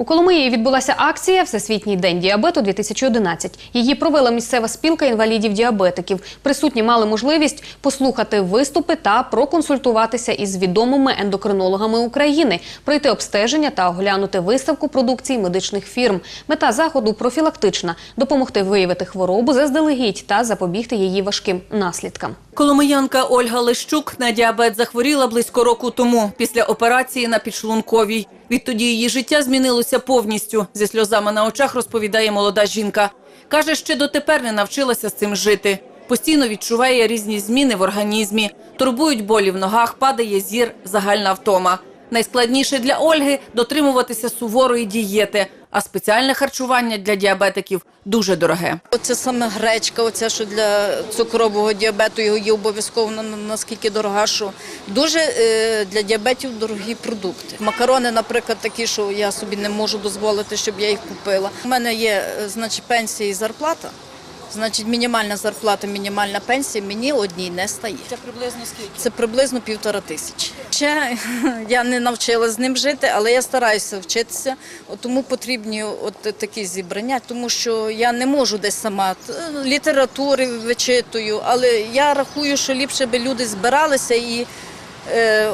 У Коломиї відбулася акція Всесвітній день діабету 2011. Її провела місцева спілка інвалідів-діабетиків. Присутні мали можливість послухати виступи та проконсультуватися із відомими ендокринологами України, пройти обстеження та оглянути виставку продукції медичних фірм. Мета заходу профілактична допомогти виявити хворобу заздалегідь та запобігти її важким наслідкам. Коломиянка Ольга Лещук на діабет захворіла близько року тому після операції на підшлунковій. Відтоді її життя змінилося повністю. Зі сльозами на очах розповідає молода жінка. Каже, ще дотепер не навчилася з цим жити. Постійно відчуває різні зміни в організмі. Турбують болі в ногах, падає зір, загальна втома. Найскладніше для Ольги дотримуватися суворої дієти, а спеціальне харчування для діабетиків дуже дороге. Оце саме гречка, оця, що для цукрового діабету його є обов'язково на- на- наскільки дорога, що дуже е, для діабетів дорогі продукти. Макарони, наприклад, такі, що я собі не можу дозволити, щоб я їх купила. У мене є е, значить, пенсія і зарплата. Значить, мінімальна зарплата, мінімальна пенсія мені одній не стає. Це приблизно скільки? Це приблизно півтора тисячі. Ще я не навчилася з ним жити, але я стараюся вчитися. От Тому потрібні от такі зібрання, тому що я не можу десь сама літератури вичитую, але я рахую, що ліпше би люди збиралися і е,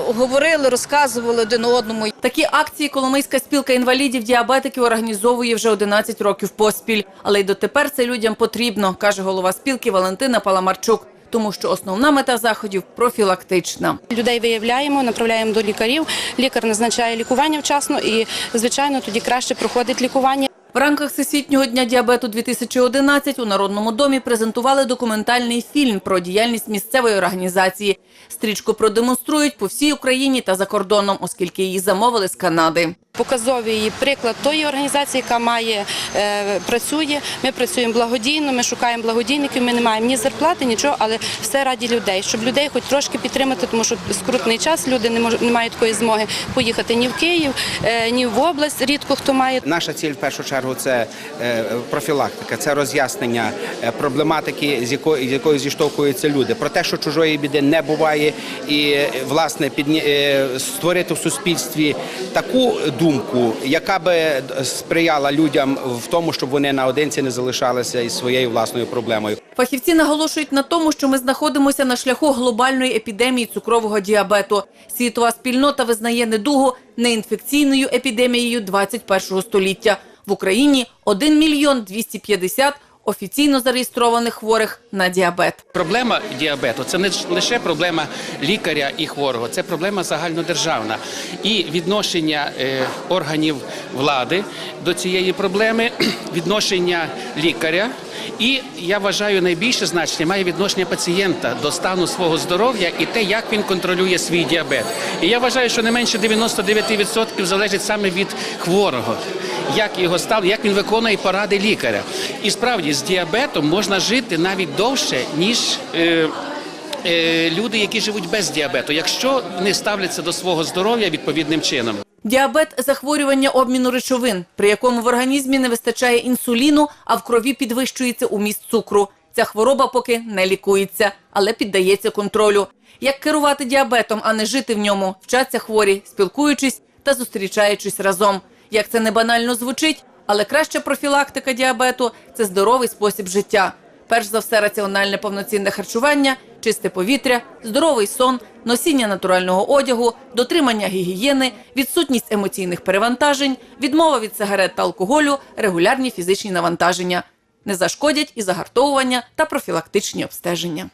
говорили, розказували один одному. Такі акції Коломийська спілка інвалідів діабетиків організовує вже 11 років поспіль. Але й дотепер це людям потрібно, каже голова спілки Валентина Паламарчук. Тому що основна мета заходів профілактична. Людей виявляємо, направляємо до лікарів. Лікар назначає лікування вчасно і, звичайно, тоді краще проходить лікування. В рамках Всесвітнього дня діабету 2011 у Народному домі презентували документальний фільм про діяльність місцевої організації. Стрічку продемонструють по всій Україні та за кордоном, оскільки її замовили з Канади. Показовий приклад тої організації, яка має е, працює. Ми працюємо благодійно, ми шукаємо благодійників. Ми не маємо ні зарплати, нічого, але все раді людей, щоб людей хоч трошки підтримати, тому що скрутний час люди не можуть не мають такої змоги поїхати ні в Київ, е, ні в область. Рідко хто має. Наша ціль в першу чергу це е, профілактика, це роз'яснення е, проблематики, з якою, з якою зіштовхуються люди. Про те, що чужої біди не буває, і е, власне підні, створити в суспільстві таку думку, яка би сприяла людям в тому, щоб вони наодинці не залишалися із своєю власною проблемою. Фахівці наголошують на тому, що ми знаходимося на шляху глобальної епідемії цукрового діабету. Світова спільнота визнає недугу неінфекційною епідемією 21 століття. В Україні 1 мільйон 250 офіційно зареєстрованих хворих на діабет. Проблема діабету це не лише проблема лікаря і хворого, це проблема загальнодержавна. І відношення е, органів влади до цієї проблеми, відношення лікаря. І я вважаю, найбільше значення має відношення пацієнта до стану свого здоров'я і те, як він контролює свій діабет. І я вважаю, що не менше 99% залежить саме від хворого, як його стан, як він виконує поради лікаря. І справді з діабетом можна жити навіть довше, ніж. Е, е, Люди, які живуть без діабету, якщо вони ставляться до свого здоров'я відповідним чином. Діабет – захворювання обміну речовин, при якому в організмі не вистачає інсуліну, а в крові підвищується уміст цукру. Ця хвороба поки не лікується, але піддається контролю. Як керувати діабетом, а не жити в ньому, вчаться хворі, спілкуючись та зустрічаючись разом. Як це не банально звучить, але краща профілактика діабету – це здоровий спосіб життя. Перш за все, раціональне повноцінне харчування, чисте повітря, здоровий сон, носіння натурального одягу, дотримання гігієни, відсутність емоційних перевантажень, відмова від сигарет та алкоголю, регулярні фізичні навантаження. Не зашкодять і загартовування та профілактичні обстеження.